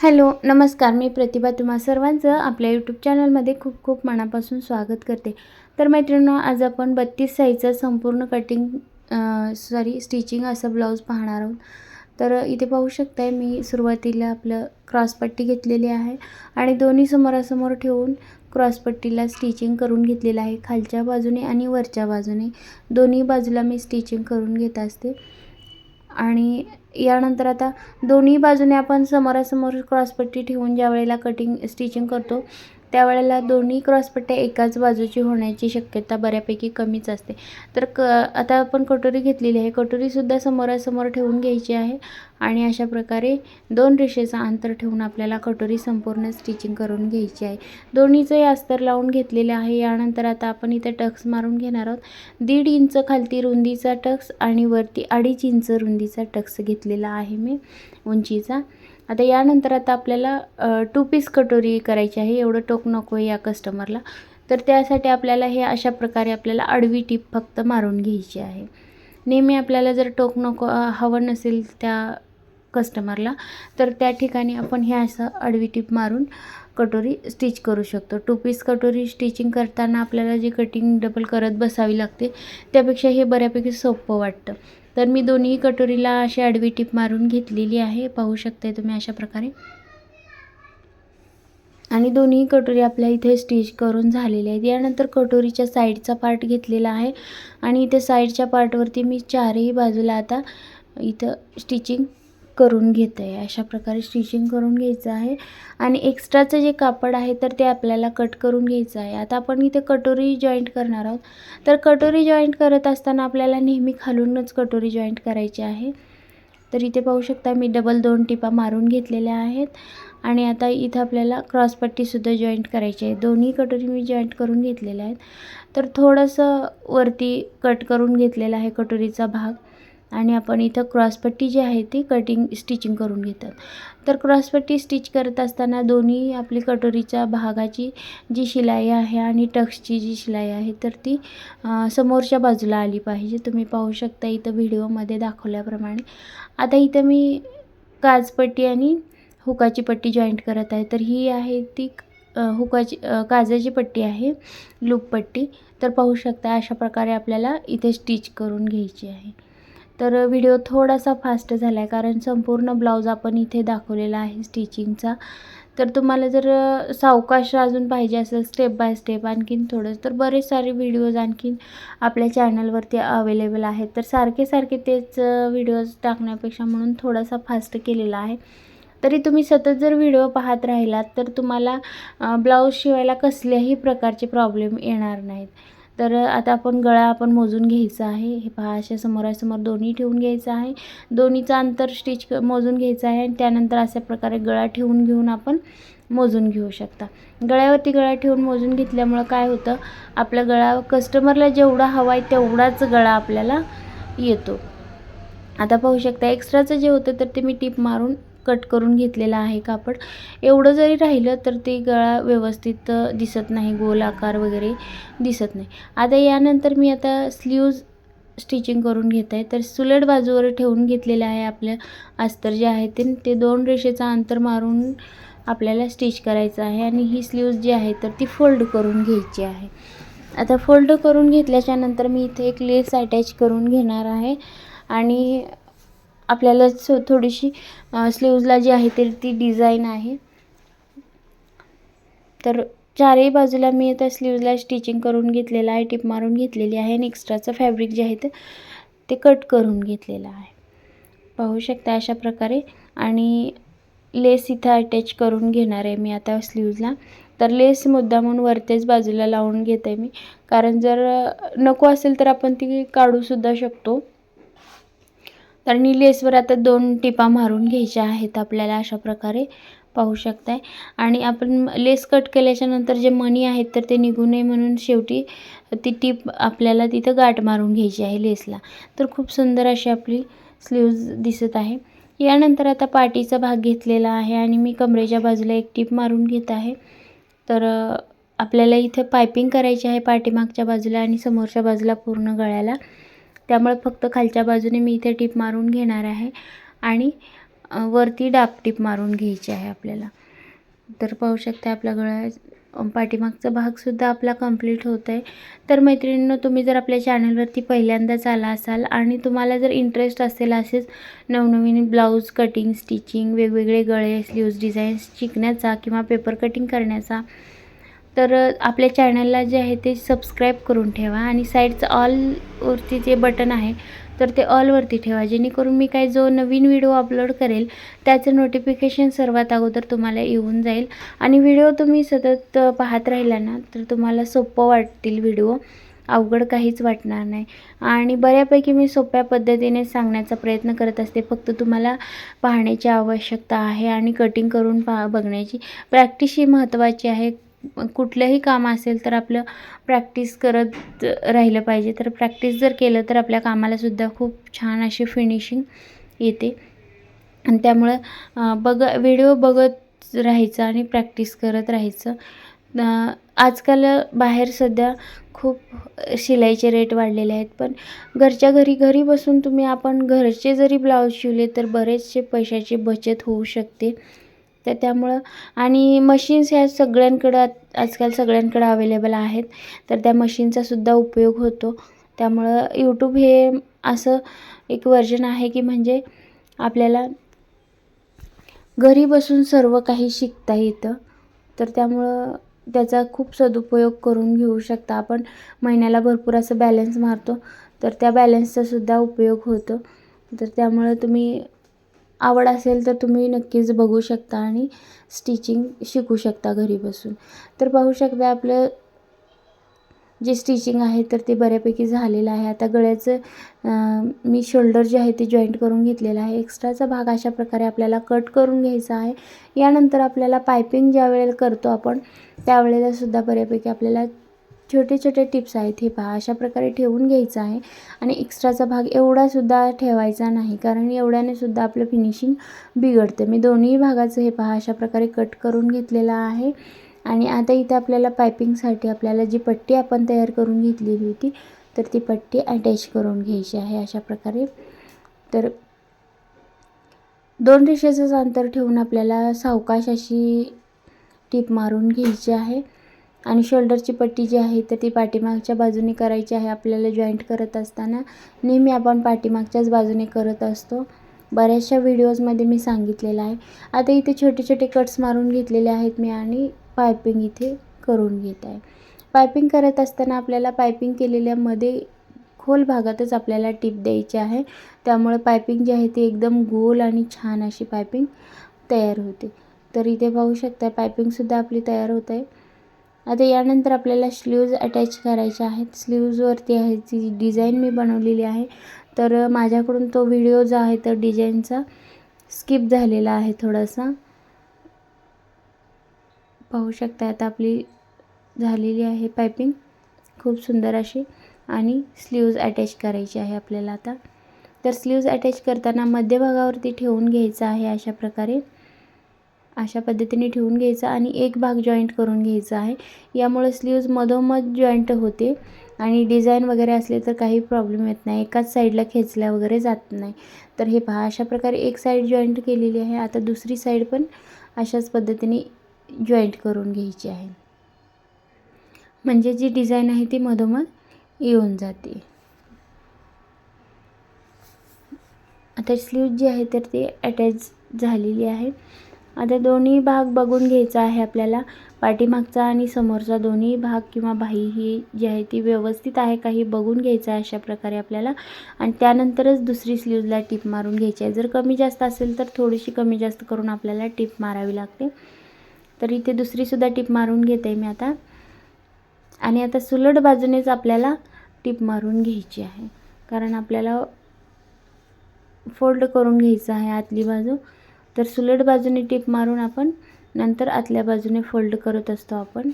Hello नमस्कार. मी प्रतिभा तुम्हा सर्वांचं आपल्या यूट्यूब चॅनलमध्ये खूप खूप मनापासून स्वागत करते. तर मैत्रिणींनो आज आपण बत्तीस साईजचं संपूर्ण कटिंग सॉरी स्टिचिंग असं ब्लाऊज पाहणार आहोत. तर इथे पाहू शकताय मी सुरुवातीला आपलं क्रॉसपट्टी घेतलेली आहे आणि दोन्ही समोरासमोर ठेवून क्रॉसपट्टीला स्टिचिंग करून घेतलेलं आहे खालच्या बाजूने आणि वरच्या बाजूने. दोन्ही बाजूला मी स्टिचिंग करून घेत असते. आणि यानंतर आता दोन्ही बाजूने आपण समोरासमोर क्रॉसपट्टी ठेवून ज्या वेळेला कटिंग स्टिचिंग करतो त्यावेळेला दोन्ही क्रॉसपट्ट्या एकाच बाजूची होण्याची शक्यता बऱ्यापैकी कमीच असते. तर क आता आपण कटोरी घेतलेली आहे. कटोरीसुद्धा समोरासमोर ठेवून घ्यायची आहे आणि अशा प्रकारे दोन रेषेचा अंतर ठेवून आपल्याला कटोरी संपूर्ण स्टिचिंग करून घ्यायची आहे. दोन्हीचंही अस्तर लावून घेतलेले आहे. यानंतर आता आपण इथे टक्स मारून घेणार आहोत. दीड इंच खालती रुंदीचा टक्स आणि वरती अडीच इंच रुंदीचा टक्स घेतलेला आहे मी उंचीचा. आता यानंतर आता आपल्याला टू पीस कटोरी करायची आहे एवढं टोक नको आहे या कस्टमरला तर त्यासाठी आपल्याला हे अशा प्रकारे आपल्याला आडवी टीप फक्त मारून घ्यायची आहे. नेहमी आपल्याला जर टोक नको हवं नसेल त्या कस्टमरला तर त्या ठिकाणी आपण हे असं आडवी टीप मारून कटोरी स्टिच करू शकतो. टू पीस कटोरी स्टिचिंग करताना आपल्याला जी कटिंग डबल करत बसावी लागते त्यापेक्षा हे बऱ्यापैकी सोपं वाटतं. तर मी दोन्ही कटोरीला अशी आडवी टीप मारून घेतलेली आहे. पाहू शकताय तुम्ही अशा प्रकारे. आणि दोन्ही कटोरी आपल्या इथे स्टिच करून झालेल्या आहेत. यानंतर कटोरीच्या साईडचा पार्ट घेतलेला आहे. आणि इथे साईडच्या पार्टवरती मी चारही बाजूला आता इथं स्टिचिंग करून घेते आहे अशा प्रकारे स्टिचिंग करून घ्यायचं आहे. आणि एक्स्ट्राचं जे कापड आहे तर ते आपल्याला कट करून घ्यायचं आहे. आता आपण इथे कटोरी जॉईंट करणार आहोत. तर कटोरी जॉईंट करत असताना आपल्याला नेहमी खालूनच कटोरी जॉईंट करायची आहे. तर इथे पाहू शकता मी डबल दोन टिपा मारून घेतलेल्या आहेत. आणि आता इथं आपल्याला क्रॉसपट्टीसुद्धा जॉईंट करायची आहे. दोन्ही कटोरी मी जॉईंट करून घेतलेल्या आहेत. तर थोडंसं वरती कट करून घेतलेला आहे कटोरीचा भाग. आणि आपण इथं क्रॉसपट्टी जी आहे ती कटिंग स्टिचिंग करून घेतात. तर क्रॉसपट्टी स्टिच करत असताना दोन्ही आपली कटोरीच्या भागाची जी शिलाई आहे आणि टक्सची जी शिलाई आहे तर ती समोरच्या बाजूला आली पाहिजे. तुम्ही पाहू शकता इथं व्हिडिओमध्ये दाखवल्याप्रमाणे. आता इथं मी काजपट्टी आणि हुकाची पट्टी जॉईंट करत आहे. तर ही आहे ती हुकाची काजाची पट्टी आहे लूप पट्टी. तर पाहू शकता अशा प्रकारे आपल्याला इथे स्टिच करून घ्यायची आहे. तर व्हिडिओ थोडासा फास्ट झाला आहे कारण संपूर्ण ब्लाऊज आपण इथे दाखवलेला आहे स्टिचिंगचा. तर तुम्हाला जर सावकाश अजून पाहिजे असेल स्टेप बाय स्टेप आणखीन थोडं तर बरेच सारे व्हिडिओज आणखीन आपल्या चॅनलवरती अवेलेबल आहेत. तर सारखे सारखे तेच व्हिडिओज टाकण्यापेक्षा म्हणून थोडासा फास्ट केलेला आहे. तरी तुम्ही सतत जर व्हिडिओ पाहत राहिलात तर तुम्हाला ब्लाऊज शिवायला कसल्याही प्रकारचे प्रॉब्लेम येणार नाहीत. तर आता आपण गळा आपण मोजून घ्यायचा आहे. हे पहा अशा समोरासमोर दोन्ही ठेवून घ्यायचं आहे. दोन्हीचं अंतर स्टिच मोजून घ्यायचं आहे आणि त्यानंतर अशा प्रकारे गळा ठेवून घेऊन आपण मोजून घेऊ शकता. गळ्यावरती गळा ठेवून मोजून घेतल्यामुळं काय होतं? आपला गळा कस्टमरला जेवढा हवा आहे तेवढाच गळा आपल्याला येतो. आता पाहू शकता एक्स्ट्राचं जे होतं तर ते मी टीप मारून कट करून घेतलेला आहे कापड. एवढं जरी राहिलं तर ते गळा व्यवस्थित दिसत नाही. गोल आकार वगैरे दिसत नाही. आता यानंतर मी आता स्लीव्ज स्टिचिंग करून घेत आहे तर सुलट बाजूवर ठेवून घेतलेलं आहे आपलं अस्तर जे आहे ते. ते दोन रेषेचा अंतर मारून आपल्याला स्टिच करायचं आहे आणि ही स्लीव्ज जी आहे तर ती फोल्ड करून घ्यायची आहे. आता फोल्ड करून घेतल्याच्यानंतर मी इथे एक लेस अटॅच करून घेणार आहे. आणि आपल्याला सो थोडीशी स्लीव्जला जी आहे तर ती डिझाईन आहे. तर चारही बाजूला मी त्या स्लीव्जला स्टिचिंग करून घेतलेलं आहे टिप मारून घेतलेली आहे आणि एक्स्ट्राचं फॅब्रिक जे आहे ते ते कट करून घेतलेलं आहे. पाहू शकता अशा प्रकारे. आणि लेस इथं अटॅच करून घेणार आहे मी आता स्लीव्जला तर लेस मुद्दा म्हणून वरतेच बाजूला लावून घेते मी. कारण जर नको असेल तर आपण ती काढूसुद्धा शकतो. आणि लेसवर आता दोन टिपा मारून घ्यायच्या आहेत आपल्याला अशा प्रकारे पाहू शकताय. आणि आपण लेस कट केल्याच्यानंतर जे मणी आहेत तर ते निघू नये म्हणून शेवटी ती टीप आपल्याला तिथं गाठ मारून घ्यायची आहे लेसला. तर खूप सुंदर अशी आपली स्लीव्ज दिसत आहे. यानंतर आता पाटीचा भाग घेतलेला आहे आणि मी कमरेच्या बाजूला एक टीप मारून घेत आहे. तर आपल्याला इथे पायपिंग करायची आहे पाठीमागच्या बाजूला आणि समोरच्या बाजूला पूर्ण गळ्याला. त्यामुळे फक्त खालच्या बाजूने मी इथे टीप मारून घेणार आहे आणि वरती वरती डापटीप मारून घ्यायची आहे आपल्याला. तर पाहू शकता आपला गळा पाठीमागचा भागसुद्धा आपला कंप्लीट होत आहे तर मैत्रिणींनो तुम्ही जर आपल्या चॅनलवरती पहिल्यांदाच आला असाल आणि तुम्हाला जर इंटरेस्ट असेल असेच नवनवीन ब्लाऊज कटिंग स्टिचिंग वेगवेगळे गळे स्लीव्ज डिझाईन्स शिकण्याचा किंवा पेपर कटिंग करण्याचा तर आपल्या चॅनलला जे आहे ते सबस्क्राईब करून ठेवा आणि साईडचं ऑलवरती जे बटन आहे तर ते ऑलवरती ठेवा. जेणेकरून मी काय जो नवीन व्हिडिओ अपलोड करेल त्याचं नोटिफिकेशन सर्वात अगोदर तुम्हाला येऊन जाईल. आणि व्हिडिओ तुम्ही सतत पाहत राहिला ना तर तुम्हाला सोपं वाटतील व्हिडिओ अवघड काहीच वाटणार नाही. आणि बऱ्यापैकी मी सोप्या पद्धतीने सांगण्याचा प्रयत्न करत असते. फक्त तुम्हाला पाहण्याची आवश्यकता आहे आणि कटिंग करून पा बघण्याची. प्रॅक्टिस ही महत्त्वाची आहे. कुठलंही काम असेल तर आपलं प्रॅक्टिस करत राहिलं पाहिजे. तर प्रॅक्टिस जर केलं तर आपल्या कामालासुद्धा खूप छान अशी फिनिशिंग येते. आणि त्यामुळं बघ व्हिडिओ बघत राहायचं आणि प्रॅक्टिस करत राहायचं. आजकाल बाहेर सध्या खूप शिलाईचे रेट वाढलेले आहेत. पण घरच्या घरी घरी बसून तुम्ही आपण घरचे जरी ब्लाऊज शिवले तर बरेचसे पैशाची बचत होऊ शकते. तर त्यामुळं आणि मशीन्स ह्या सगळ्यांकडं आजकाल सगळ्यांकडं अवेलेबल आहेत. तर त्या मशीनचा सुद्धा उपयोग होतो. त्यामुळं यूट्यूब हे असं एक वर्जन आहे की म्हणजे आपल्याला घरी बसून सर्व काही शिकता येतं. तर त्यामुळं त्याचा खूप सदुपयोग करून घेऊ शकता आपण. महिन्याला भरपूर असं बॅलन्स मारतो. तर त्या बॅलन्सचासुद्धा उपयोग होतो. तर त्यामुळं तुम्ही आवड असेल तर तुम्ही नक्कीच बघू शकता आणि स्टिचिंग शिकू शकता घरी बसून. तर पाहू शकता आपलं जे स्टिचिंग आहे तर ते बऱ्यापैकी झालेलं आहे. आता गळ्याचं मी शोल्डर जे आहे ते जॉईंट करून घेतलेलं आहे. एक्स्ट्राचा भाग अशा प्रकारे आपल्याला कट करून घ्यायचा आहे. यानंतर आपल्याला पायपिंग ज्या वेळेला करतो आपण त्यावेळेला सुद्धा बऱ्यापैकी आपल्याला छोटे छोटे टिप्स आहेत हे पहा. अशा प्रकारे ठेवून घ्यायचं आहे आणि एक्स्ट्राचा भाग एवढासुद्धा ठेवायचा नाही कारण एवढ्याने सुद्धा आपलं फिनिशिंग बिघडते. मी दोन्ही भागाचं हे पहा अशा प्रकारे कट करून घेतलेला आहे. आणि आता इथे आपल्याला पायपिंगसाठी आपल्याला जी पट्टी आपण तयार करून घेतलेली होती तर ती पट्टी अटॅच करून घ्यायची आहे अशा प्रकारे. तर दोन रेषेचंच अंतर ठेवून आपल्याला सावकाश अशी टीप मारून घ्यायची आहे. आणि शोल्डरची पट्टी जी आहे तर ती पाठीमागच्या बाजूने करायची आहे. आपल्याला जॉईंट करत असताना नेहमी आपण पाठीमागच्याच बाजूने करत असतो. बऱ्याचशा व्हिडिओजमध्ये मी सांगितलेलं आहे. आता इथे छोटे छोटे कट्स मारून घेतलेले आहेत मी आणि पायपिंग इथे करून घेत आहे. पायपिंग करत असताना आपल्याला पायपिंग केलेल्यामध्ये खोल भागातच आपल्याला टिप द्यायची आहे. त्यामुळे पायपिंग जी आहे ती एकदम गोल आणि छान अशी पायपिंग तयार होते. तर इथे पाहू शकता पायपिंगसुद्धा आपली तयार होत आहे. आता यानंतर आपल्याला स्लीव्ज अटॅच करायचे आहेत. स्लीव्जवरती आहे ती डिझाईन मी बनवलेली आहे. तर माझ्याकडून तो व्हिडिओ जो आहे तर डिझाईनचा स्किप झालेला आहे थोडासा. पाहू शकता आता आपली झालेली आहे पायपिंग खूप सुंदर अशी. आणि स्लीव्ज अटॅच करायची आहे आपल्याला आता. तर स्लीव्ज अटॅच करताना मध्यभागावरती ठेवून घ्यायचं आहे अशा प्रकारे. अशा पद्धतीने ठेवून घ्यायचा आणि एक भाग जॉईंट करून घ्यायचा आहे. यामुळे स्लीव्ज मधोमध जॉईंट होते आणि डिझाईन वगैरे असले तर काही प्रॉब्लेम येत नाही. एकाच साईडला खेचल्या वगैरे जात नाही. तर हे पहा अशा प्रकारे एक साईड जॉईंट केलेली आहे. आता दुसरी साईड पण अशाच पद्धतीने जॉईंट करून घ्यायची आहे. म्हणजे जी डिझाईन आहे ती मधोमध येऊन जाते. आता स्लीव जी आहे तर ती अटॅच झालेली आहे. आता दोन्ही भाग बघून घ्यायचा आहे आपल्याला. पाठीमागचा आणि समोरचा दोन्ही भाग किंवा बाही ही जी आहे ती व्यवस्थित आहे का हे बघून घ्यायचं आहे अशा प्रकारे आपल्याला. आणि त्यानंतरच दुसरी स्लीवला टीप मारून घ्यायची आहे. जर कमी जास्त असेल तर थोडीशी कमी जास्त करून आपल्याला टिप मारावी लागते. तर इथे दुसरीसुद्धा टिप मारून घेते मी आता. आणि आता सुलट बाजूनेच आपल्याला टिप मारून घ्यायची आहे. कारण आपल्याला फोल्ड करून घ्यायचं आहे आतली बाजू. तर सुलट बाजूने टीप मारून आपण नंतर आतल्या बाजूने फोल्ड करत असतो आपण.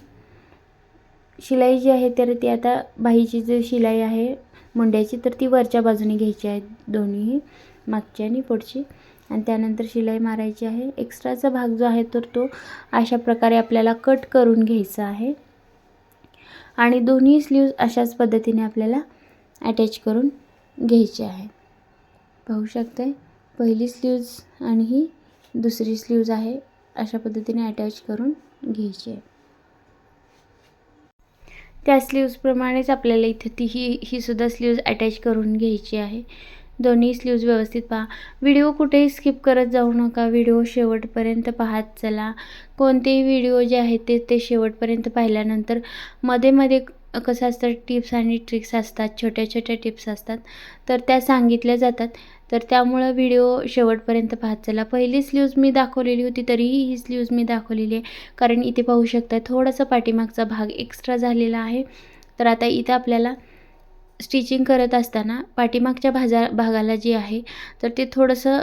शिलाई जी आहे तर ती आता बाहीची जी शिलाई आहे मुंड्याची तर ती वरच्या बाजूने घ्यायची आहे दोन्हीही मागची आणि पुढची. आणि त्यानंतर शिलाई मारायची आहे. एक्स्ट्राचा भाग जो आहे तर तो अशा प्रकारे आपल्याला कट करून घ्यायचा आहे. आणि दोन्ही स्लीव्ज अशाच पद्धतीने आपल्याला अटॅच करून घ्यायचे आहे. पाहू शकते पहिली स्लीव्ज आणि ही दुसरी स्लीव्ज आहे. अशा पद्धतीने अटॅच करून घ्यायची आहे. त्या स्लीव्जप्रमाणेच आपल्याला इथे ती ही ही सुद्धा स्लीव्ज अटॅच करून घ्यायची आहे. दोन्ही स्लीव्ज व्यवस्थित पहा. व्हिडिओ कुठेही स्किप करत जाऊ नका. व्हिडिओ शेवटपर्यंत पाहत चला. कोणतेही व्हिडिओ जे आहेत ते ते शेवटपर्यंत पाहिल्यानंतरमध्ये मध्ये कसं असतं टिप्स आणि ट्रिक्स असतात छोट्या छोट्या टिप्स असतात. तर त्या सांगितल्या जातात. तर त्यामुळं व्हिडिओ शेवटपर्यंत पाहत चला. पहिली स्लीव्ज मी दाखवलेली होती तरीही ही स्लीव्ज मी दाखवलेली आहे. कारण इथे पाहू शकता थोडासा पाठीमागचा भाग एक्स्ट्रा झालेला आहे. तर आता इथं आपल्याला स्टिचिंग करत असताना पाठीमागच्या भाजा भागाला जे आहे तर ते थोडंसं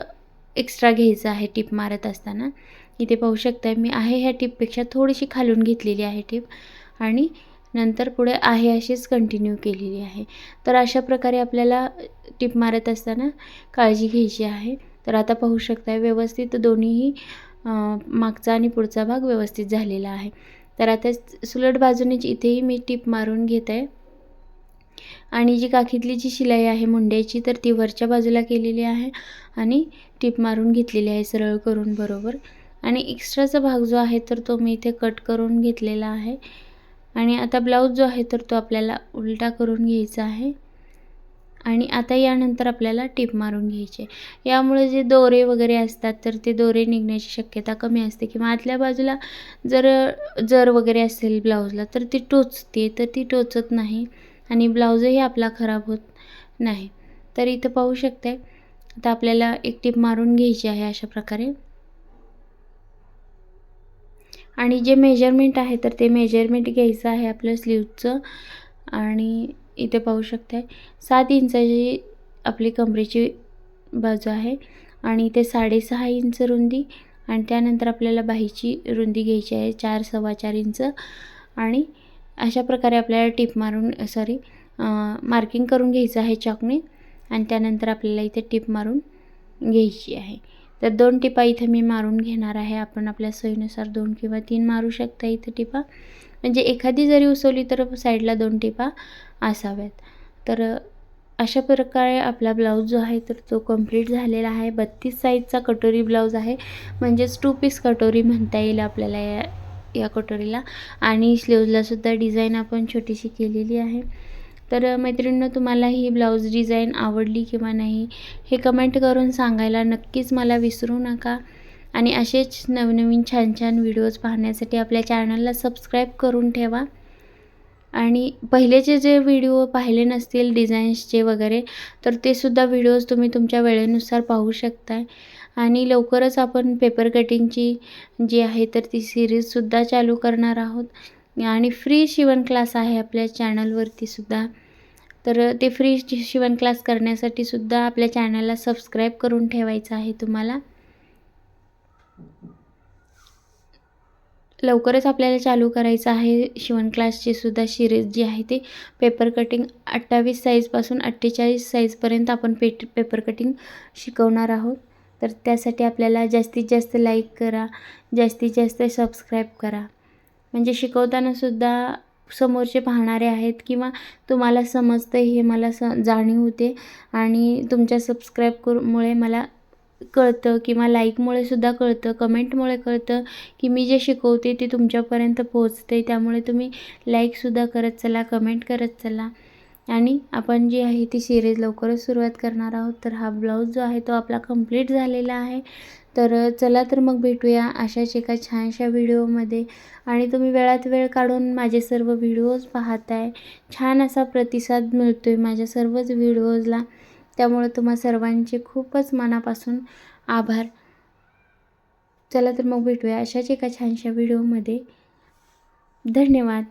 एक्स्ट्रा घ्यायचं आहे टिप मारत असताना. इथे पाहू शकता मी आहे ह्या टिपपेक्षा थोडीशी खालून घेतलेली आहे टिप. आणि नंतर पुढे आहे अशीच कंटिन्यू केलेली आहे. तर अशा प्रकारे आपल्याला टिप मारत असताना काळजी घ्यायची आहे. तर आता पाहू शकता व्यवस्थित दोन्हीही मागचा आणि पुढचा भाग व्यवस्थित झालेला आहे. तर आता सुलट बाजूने इथेही मी टिप मारून घेत. आहे आणि जी काखीतली जी शिलाई आहे मुंड्याची तर ती वरच्या बाजूला केलेली आहे आणि टिप मारून घेतलेली आहे सरळ करून बरोबर. आणि एक्स्ट्राचा भाग जो आहे तर तो मी इथे कट करून घेतलेला आहे. आणि आता ब्लाऊज जो आहे तर तो आपल्याला उलटा करून घ्यायचा आहे. आणि आता यानंतर आपल्याला टिप मारून घ्यायचे. यामुळे जे दोरे वगैरे असतात तर ते दोरे निघण्याची शक्यता कमी असते. किंवा आतल्या बाजूला जर जर वगैरे असेल ब्लाऊजला तर ती टोचते तर ती टोचत नाही. आणि ब्लाऊजही आपला खराब होत नाही. तर इथं पाहू शकते आता आपल्याला एक टीप मारून घ्यायची आहे अशा प्रकारे. आणि जे मेजरमेंट आहे तर ते मेजरमेंट घ्यायचं आहे आपल्या स्लीवचं आणि इथे पाहू शकते सात इंचाची आपली कमरेची बाजू आहे आणि इथे साडेसहा इंच रुंदी आणि त्यानंतर आपल्याला बाहीची रुंदी घ्यायची आहे चार सव्वा चार इंच. आणि अशा प्रकारे आपल्याला टीप मारून सॉरी मार्किंग करून घ्यायचं आहे चॉकने आणि त्यानंतर आपल्याला इथे टीप मारून घ्यायची आहे. तर दोन टिपा इथे मी मारून घेणार आहे. आपण आपल्या सोयीनुसार दोन किंवा तीन मारू शकता इथे टिपा. म्हणजे एखादी जरी उसवली तर साईडला दोन टिपा असाव्यात. तर अशा प्रकारे आपला ब्लाऊज जो आहे तर तो कंप्लीट झालेला आहे. बत्तीस साईजचा कटोरी ब्लाऊज आहे. म्हणजेच टू पीस कटोरी म्हणता येईल आपल्याला या या कटोरीला. आणि स्लीवजलासुद्धा डिझाईन आपण छोटीशी केलेली आहे. तर मैत्रिणींनो तुम्हाला ही ब्लाऊज डिझाईन आवडली किंवा नाही हे कमेंट करून सांगायला नक्कीच मला विसरू नका. आणि असेच नवनवीन छान छान व्हिडिओज पाहण्यासाठी आपल्या चॅनलला सबस्क्राईब करून ठेवा. आणि पहिलेचे जे व्हिडिओ पाहिले नसतील डिझाईन्सचे वगैरे तर ते सुद्धा व्हिडिओज तुम्ही तुमच्या वेळेनुसार पाहू शकताय. आणि लवकरच आपण पेपर कटिंगची जी आहे तर ती सिरीजसुद्धा चालू करणार आहोत. आणि फ्री शिवण क्लास आहे आपल्या चॅनलवरती सुद्धा. तर ते फ्री शिवण क्लास करण्यासाठी सुद्धा आपल्या चॅनलला सबस्क्राईब करून ठेवायचं आहे तुम्हाला. लवकरच आपल्याला चालू करायचं आहे शिवण क्लासची सुद्धा सिरीज जी आहे ती. पेपर कटिंग अठ्ठावीस साईजपासून अठ्ठेचाळीस साईजपर्यंत आपण पेट पेपर कटिंग शिकवणार आहोत. तर त्यासाठी आपल्याला जास्तीत जास्त लाईक करा जास्तीत जास्त सबस्क्राईब करा. म्हणजे शिकवतानासुद्धा समोरचे पाहणारे आहेत किंवा तुम्हाला समजतं हे मला स जाणीव होते. आणि तुमच्या सबस्क्राईब करूमुळे मला कळतं किंवा लाईकमुळे सुद्धा कळतं कमेंटमुळे कळतं की मी जे शिकवते ते तुमच्यापर्यंत पोहोचते त्यामुळे तुम्ही लाईकसुद्धा करत चला कमेंट करत चला. आणि आपण जी आहे ती सिरीज लवकरच सुरुवात करणार आहोत. तर हा ब्लाऊज जो आहे तो आपला कंप्लीट झालेला आहे. तर चला तर मग भेटूया अशाच एका छानशा व्हिडिओमध्ये. आणि तुम्ही वेळात वेळ काढून माझे सर्व व्हिडिओज पाहताय. छान असा प्रतिसाद मिळतो आहे माझ्या सर्वच व्हिडिओजला. त्यामुळे तुम्हा सर्वांचे खूपच मनापासून आभार. चला तर मग भेटूया अशाच एका छानशा व्हिडिओमध्ये. धन्यवाद.